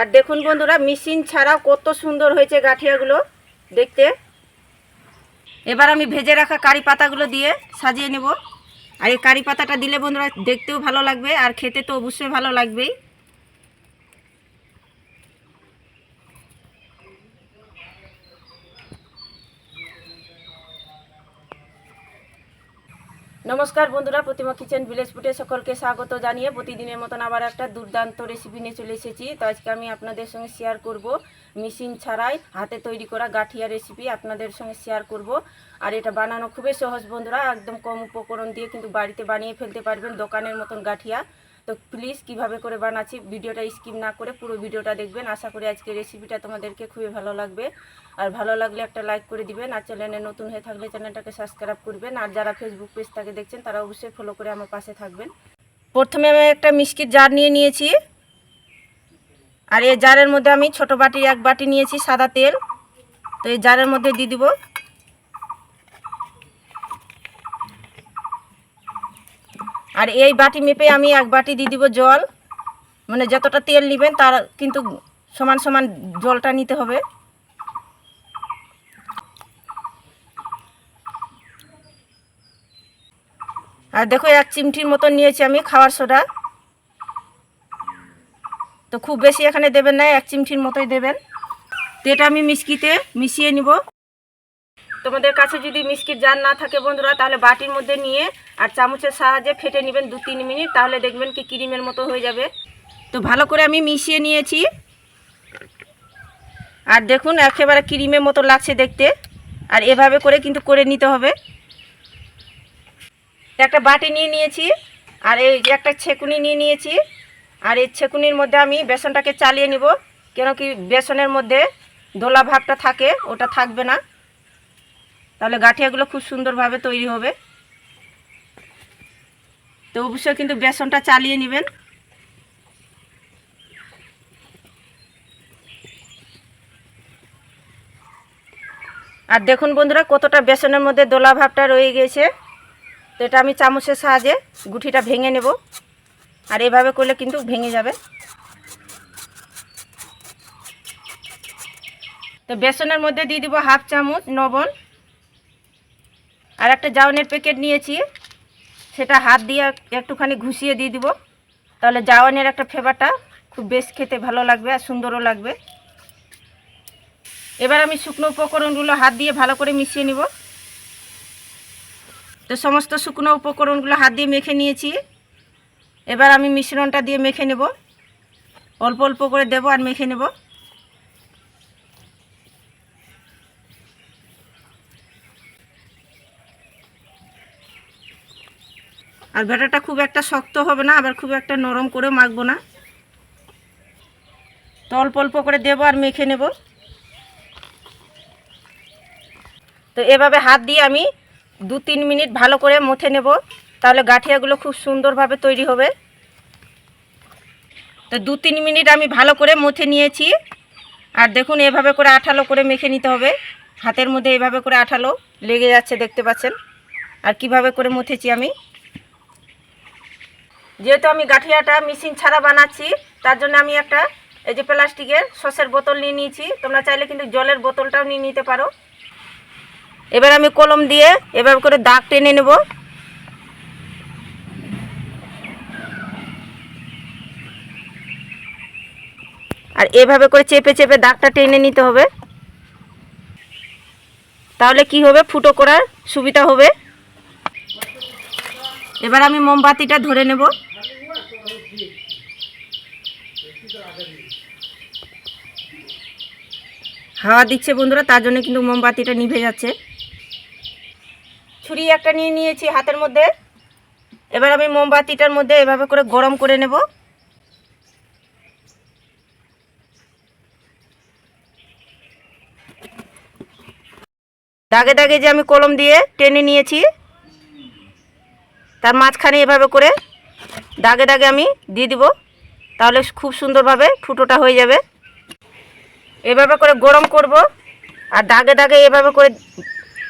আর দেখুন বন্ধুরা মেশিন ছাড়াও কত সুন্দর হয়েছে গাঠিয়াগুলো। দেখতে। এবার আমি ভেজে রাখা কারি পাতাগুলো দিয়ে সাজিয়ে নেব। আর এই কারি পাতাটা দিলে বন্ধুরা দেখতেও ভালো লাগবে, আর খেতে তো অবশ্যই ভালো লাগবেই। নমস্কার বন্ধুরা, প্রতিমা কিচেন ভিলেজ ফুটে সকলকে স্বাগত জানিয়ে প্রতিদিনের মতন আবার একটা দুর্দান্ত রেসিপি নিয়ে চলে এসেছি। তো আজকে আমি আপনাদের সঙ্গে শেয়ার করব মেশিন ছাড়াই হাতে তৈরি করা গাঠিয়া রেসিপি আপনাদের সঙ্গে শেয়ার করব। আর এটা বানানো খুবই সহজ বন্ধুরা, একদম কম উপকরণ দিয়ে কিন্তু বাড়িতে বানিয়ে ফেলতে পারবেন দোকানের মতন গাঠিয়া। তো প্লিজ কীভাবে করে বানাচ্ছি ভিডিওটা স্কিপ না করে পুরো ভিডিওটা দেখবেন। আশা করি আজকে রেসিপিটা তোমাদেরকে খুবই ভালো লাগবে। আর ভালো লাগলে একটা লাইক করে দিবেন। আর চ্যানেলে নতুন হয়ে থাকলে চ্যানেলটাকে সাবস্ক্রাইব করবেন। আর যারা ফেসবুক পেজ থেকে দেখছেন, তারা অবশ্যই ফলো করে আমার পাশে থাকবেন। প্রথমে আমি একটা মিষ্টির জার নিয়ে নিয়েছি। আর এই জারের মধ্যে আমি ছোট বাটি এক বাটি নিয়েছি সাদা তেল। তো এই জারের মধ্যে দিয়ে দিব আর এই বাটি মেপে আমি এক বাটি দিয়ে দিব জল। মানে যতটা তেল নেবেন তার কিন্তু সমান সমান জলটা নিতে হবে। আর দেখো এক চিমটির মতন নিয়েছি আমি খাওয়ার সোডা। তো খুব বেশি এখানে দেবেন না, এক চিমটির মতোই দেবেন। তো এটা আমি মিষ্কিতে মিশিয়ে নিব। তোমাদের কাছে যদি মিষ্টির জার না থাকে বন্ধুরা, তাহলে বাটির মধ্যে নিয়ে আর চামচের সাহায্যে ফেটে নেবেন দু তিন মিনিট, তাহলে দেখবেন কি ক্রিমের মতো হয়ে যাবে। তো ভালো করে আমি মিশিয়ে নিয়েছি। আর দেখুন, একেবারে ক্রিমের মতো লাগছে দেখতে। আর এভাবে করে কিন্তু করে নিতে হবে। একটা বাটি নিয়ে নিয়েছি, আর এই যে একটা ছেকুনি নিয়ে নিয়েছি। আর এই ছেকুনির মধ্যে আমি বেসনটাকে চালিয়ে নিব, কেন কি বেসনের মধ্যে দোলা ভাবটা থাকে, ওটা থাকবে না। তাহলে গাঠিয়াগুলো খুব সুন্দরভাবে তৈরি হবে। তো অবশ্যই কিন্তু বেসনটা চালিয়ে নেবেন। আর দেখুন বন্ধুরা, কতটা বেসনের মধ্যে দোলা ভাবটা রয়ে গেছে। তো এটা আমি চামচের সাহায্যে গুঠিটা ভেঙে নেব। আর এভাবে করলে কিন্তু ভেঙে যাবে। তো বেসনের মধ্যে দিয়ে দিব হাফ চামচ লবণ। আর একটা জাউনের প্যাকেট নিয়েছি। সেটা হাত দিয়ে একটুখানি ঘুষিয়ে দিয়ে দিব। তাহলে জাওয়ানের একটা ফ্লেভারটা খুব বেশ খেতে ভালো লাগবে আর সুন্দরও লাগবে। এবার আমি শুকনো উপকরণগুলো হাত দিয়ে ভালো করে মিশিয়ে নিব। তো সমস্ত শুকনো উপকরণগুলো হাত দিয়ে মেখে নিয়েছি। এবার আমি মিশ্রণটা দিয়ে মেখে নেব। অল্প অল্প করে দেব আর মেখে নেব। আর ভেটাটা খুব একটা শক্ত হবে না, আবার খুব একটা নরম করে মাখবো না। তো অল্প অল্প করে দেবো আর মেখে নেব। তো এভাবে হাত দিয়ে আমি দু তিন মিনিট ভালো করে মুথে নেব, তাহলে গাঠিয়াগুলো খুব সুন্দরভাবে তৈরি হবে। তো দু তিন মিনিট আমি ভালো করে মুথে নিয়েছি। আর দেখুন, এভাবে করে আঠালো করে মেখে নিতে হবে। হাতের মধ্যে এভাবে করে আঠালো লেগে যাচ্ছে, দেখতে পাচ্ছেন? আর কীভাবে করে মুথেছি আমি? যেহেতু আমি গাঠিয়াটা মেশিন ছাড়া বানাচ্ছি, তার জন্য আমি একটা, এই যে প্লাস্টিকের সসের বোতল নিয়ে নিয়েছি। তোমরা চাইলে কিন্তু জলের বোতলটাও নিয়ে নিতে পারো। এবার আমি কলম দিয়ে এভাবে করে দাগ টেনে নেব। আর এভাবে করে চেপে চেপে দাগটা টেনে নিতে হবে। তাহলে কি হবে? ফুটো করার সুবিধা হবে। এবার আমি মোমবাতিটা ধরে নেব। হাওয়া দিচ্ছে বন্ধুরা, তার জন্য কিন্তু মোমবাতিটা নিভে যাচ্ছে। ছুরি একটা নিয়ে নিয়েছি হাতের মধ্যে। এবার আমি মোমবাতিটার মধ্যে এভাবে করে গরম করে নেব। দাগে দাগে যে আমি কলম দিয়ে টেনে নিয়েছি, তার মাঝখানে এভাবে করে দাগে দাগে আমি দিয়ে দিব। তাহলে খুব সুন্দরভাবে ফুটোটা হয়ে যাবে। এভাবে করে গরম করব আর দাগে দাগে এভাবে করে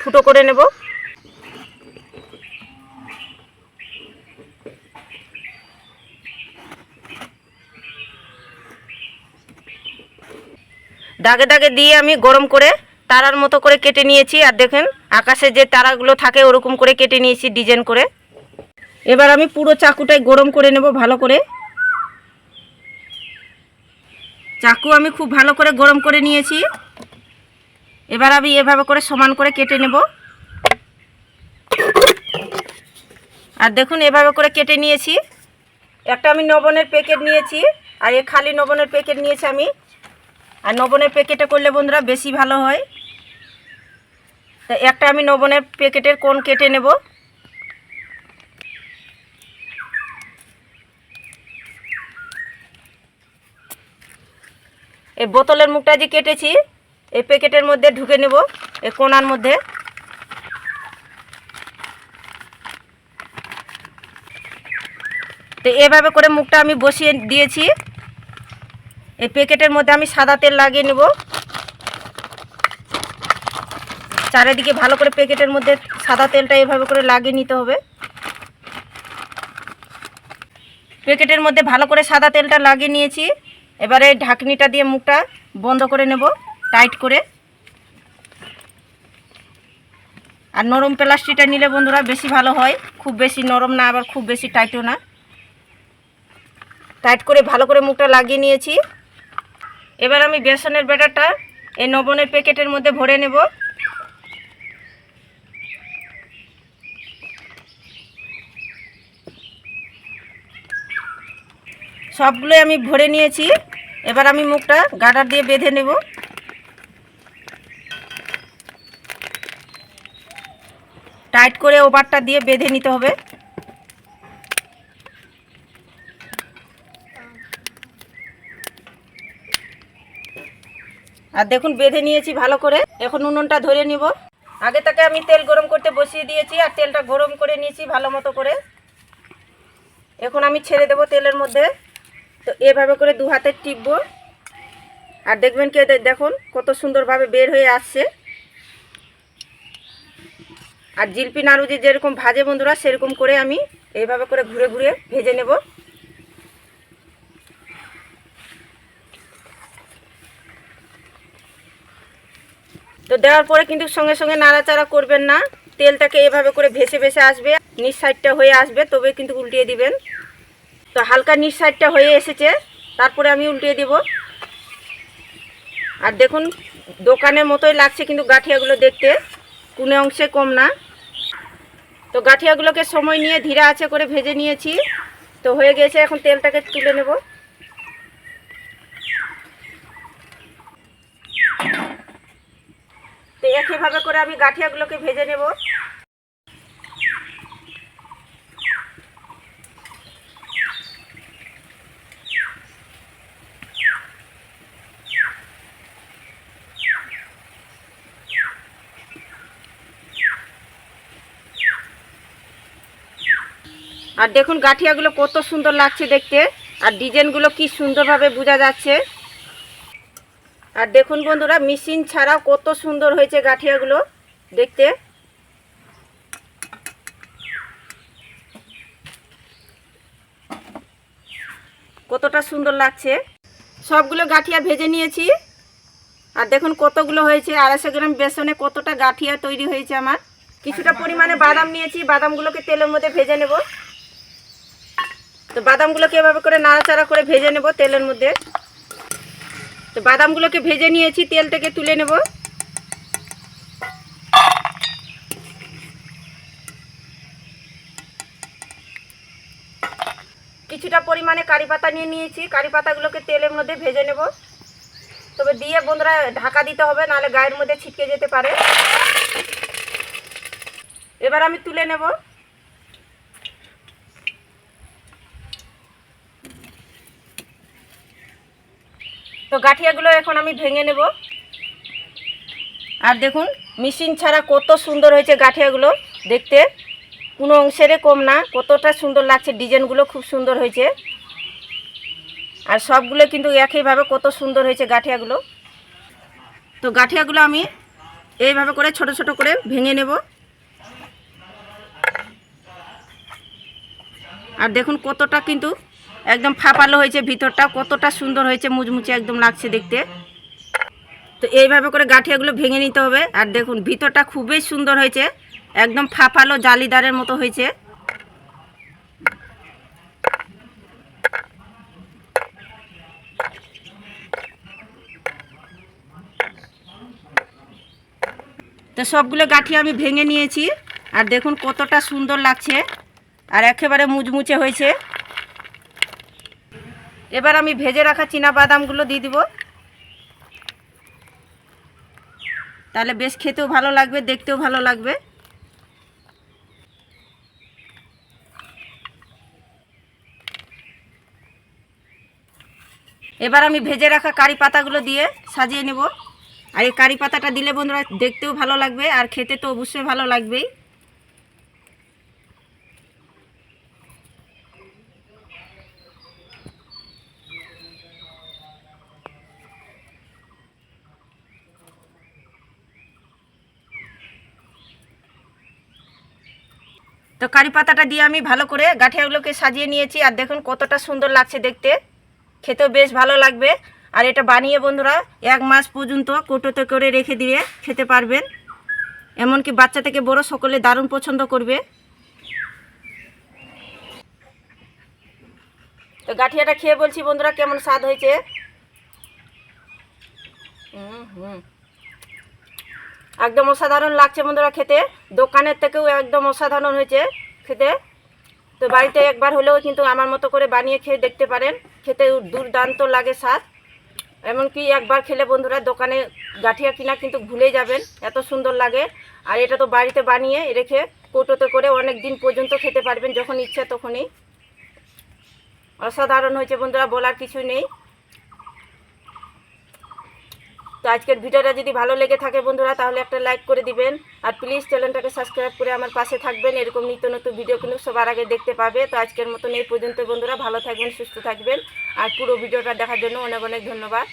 ফুটো করে নেব। দাগে দাগে দিয়ে আমি গরম করে তারার মতো করে কেটে নিয়েছি। আর দেখেন আকাশে যে তারাগুলো থাকে ওরকম করে কেটে নিয়েছি ডিজাইন করে। এবার আমি পুরো চাকুটাই গরম করে নেব ভালো করে। চাকু আমি খুব ভালো করে গরম করে নিয়েছি। এবার আমি এভাবে করে সমান করে কেটে নেব। আর দেখুন, এভাবে করে কেটে নিয়েছি। একটা আমি নবনের প্যাকেট নিয়েছি, আর এ খালি নবনের প্যাকেট নিয়েছি আমি। আর নবনের প্যাকেটে করলে বন্ধুরা বেশি ভালো হয়। তা একটা আমি নবনের প্যাকেটের কোন কেটে নেব। এই বোতলের মুখটা যে কেটেছি, এই প্যাকেটের মধ্যে ঢুকে নেব, এই কোনার মধ্যে। তো এভাবে করে মুখটা আমি বসিয়ে দিয়েছি। এই প্যাকেটের মধ্যে আমি সাদা তেল লাগিয়ে নেব। চারিদিকে ভালো করে প্যাকেটের মধ্যে সাদা তেলটা এভাবে করে লাগিয়ে নিতে হবে। প্যাকেটের মধ্যে ভালো করে সাদা তেলটা লাগিয়ে নিয়েছি। এবারে ঢাকনিটা দিয়ে মুখটা বন্ধ করে নেব টাইট করে। আর নরম প্লাস্টিকটা নিলে বন্ধুরা বেশি ভালো হয়, খুব বেশি নরম না, আবার খুব বেশি টাইটও না। টাইট করে ভালো করে মুখটা লাগিয়ে নিয়েছি। এবার আমি বেসনের ব্যাটারটা এই নবনের প্যাকেটের মধ্যে ভরে নেব। সবগুলোই আমি ভরে নিয়েছি। এবার আমি মুখটা গাডার দিয়ে বেঁধে নেব। টাইট করে ওভারটা দিয়ে বেঁধে নিতে হবে। আর দেখুন, বেঁধে নিয়েছি ভালো করে। এখন উনুনটা ধরে নিব। আগে তাকে আমি তেল গরম করতে বসিয়ে দিয়েছি আর তেলটা গরম করে নিয়েছি ভালো মতো করে। এখন আমি ছেড়ে দেব তেলের মধ্যে। তো এভাবে করে দু হাতে টিপবো। আর দেখবেন কি দেখুন কত সুন্দরভাবে বের হয়ে আসছে। আর জিলপি নাড়ু যে যেরকম ভাজে বন্ধুরা, সেরকম করে আমি এইভাবে করে ঘুরে ঘুরে ভেজে নেব। তো দেওয়ার পরে কিন্তু সঙ্গে সঙ্গে নাড়াচাড়া করবেন না। তেলটাকে এভাবে করে ভেসে ভেসে আসবে, নিচ সাইডটা হয়ে আসবে তবে কিন্তু উল্টিয়ে দিবেন। তো হালকা নিচ সাইডটা হয়ে এসেছে, তারপরে আমি উল্টিয়ে দেব। আর দেখুন, দোকানের মতোই লাগছে কিন্তু গাঠিয়াগুলো দেখতে, কোনো অংশে কম না। তো গাঠিয়াগুলোকে সময় নিয়ে ধীরে আছে করে ভেজে নিয়েছি। তো হয়ে গেছে, এখন তেলটাকে তুলে নেব। তো একইভাবে করে আমি গাঠিয়াগুলোকে ভেজে নেব। আর দেখুন গাঠিয়াগুলো কত সুন্দর লাগছে দেখতে। আর ডিজাইনগুলো কি সুন্দরভাবে বোঝা যাচ্ছে। আর দেখুন বন্ধুরা, মেশিন ছাড়াও কত সুন্দর হয়েছে গাঠিয়াগুলো দেখতে। কতটা সুন্দর লাগছে। সবগুলো গাঠিয়া ভেজে নিয়েছি। আর দেখুন কতগুলো হয়েছে, আড়াইশো গ্রাম বেসনে কতটা গাঠিয়া তৈরি হয়েছে আমার। কিছুটা পরিমাণে বাদাম নিয়েছি, বাদামগুলোকে তেলের মধ্যে ভেজে নেব। তো বাদামগুলোকে এভাবে করে নাড়াচাড়া করে ভেজে নেব তেলের মধ্যে। তো বাদামগুলোকে ভেজে নিয়েছি, তেল থেকে তুলে নেব। কিছুটা পরিমাণে কারি পাতা নিয়ে নিয়েছি, কারি পাতাগুলোকে তেলের মধ্যে ভেজে নেব। তবে দিয়ে বন্ধুরা ঢাকা দিতে হবে, নাহলে গায়ের মধ্যে ছিটকে যেতে পারে। এবার আমি তুলে নেব। তো গাঠিয়াগুলো এখন আমি ভেঙে নেব। আর দেখুন, মেশিন ছাড়া কত সুন্দর হয়েছে গাঠিয়াগুলো। দেখতে কোনো অংশেরে কম না, কতটা সুন্দর লাগছে ডিজাইনগুলো, খুব সুন্দর হয়েছে। আর সবগুলো কিন্তু একইভাবে কত সুন্দর হয়েছে গাঠিয়াগুলো। তো গাঠিয়াগুলো আমি এইভাবে করে ছোট ছোট করে ভেঙে নেব। আর দেখুন কতটা কিন্তু একদম ফাঁপালো হয়েছে ভিতরটা কতটা সুন্দর হয়েছে, মুচমুচে একদম লাগছে দেখতে। তো এইভাবে করে গাঠিয়াগুলো ভেঙে নিতে হবে। আর দেখুন, ভিতরটা খুবই সুন্দর হয়েছে, একদম ফাফালো জালিদারের মতো হয়েছে। তো সবগুলো গাঠি আমি ভেঙে নিয়েছি, আর দেখুন কতটা সুন্দর লাগছে, আর একেবারে মুচমুচে হয়েছে। এবার আমি ভেজে রাখা চীনা বাদামগুলো দিয়ে দিব। তাহলে বেশ খেতেও ভালো লাগবে, দেখতেও ভালো লাগবে। এবার আমি ভেজে রাখা কারি পাতাগুলো দিয়ে সাজিয়ে নেব। আর এই কারি পাতাটা দিলে বন্ধুরা দেখতেও ভালো লাগবে, আর খেতে তো অবশ্যই ভালো লাগবেই। তো কারি পাতাটা দিয়ে আমি ভালো করে গাঠিয়াগুলোকে সাজিয়ে নিয়েছি, আর দেখুন কতটা সুন্দর লাগছে দেখতে। খেতেও বেশ ভালো লাগবে। আর এটা বানিয়ে বন্ধুরা, এক মাস পর্যন্ত কোটোতে করে রেখে দিয়ে খেতে পারবেন। এমনকি বাচ্চা থেকে বড় সকলে দারুণ পছন্দ করবে। তো গাঠিয়াটা খেয়ে বলছি বন্ধুরা, কেমন স্বাদ হয়েছে? হুম হুম। একদম অসাধারণ লাগছে বন্ধুরা খেতে। দোকানের থেকেও একদম অসাধারণ হয়েছে খেতে। তো বাড়িতে একবার হলেও কিন্তু আমার মতো করে বানিয়ে খেয়ে দেখতে পারেন। খেতে দুর্দান্ত লাগে স্বাদ। এমনকি একবার খেলে বন্ধুরা দোকানে গাঠিয়া কিনা কিন্তু ভুলে যাবেন, এত সুন্দর লাগে। আর এটা তো বাড়িতে বানিয়ে রেখে কৌটোতে করে অনেক দিন পর্যন্ত খেতে পারবেন যখন ইচ্ছা তখনই। অসাধারণ হয়েছে বন্ধুরা, বলার কিছু নেই। তো আজকের ভিডিওটা যদি ভালো লেগে থাকে বন্ধুরা, তাহলে একটা লাইক করে দিবেন। আর প্লিজ চ্যানেলটাকে সাবস্ক্রাইব করে আমার পাশে থাকবেন। এরকম নিত্য নতুন ভিডিও কিন্তু সবার আগে দেখতে পাবে। তো আজকের মতন এই পর্যন্ত বন্ধুরা, ভালো থাকবেন, সুস্থ থাকবেন। আর পুরো ভিডিওটা দেখার জন্য অনেক অনেক ধন্যবাদ।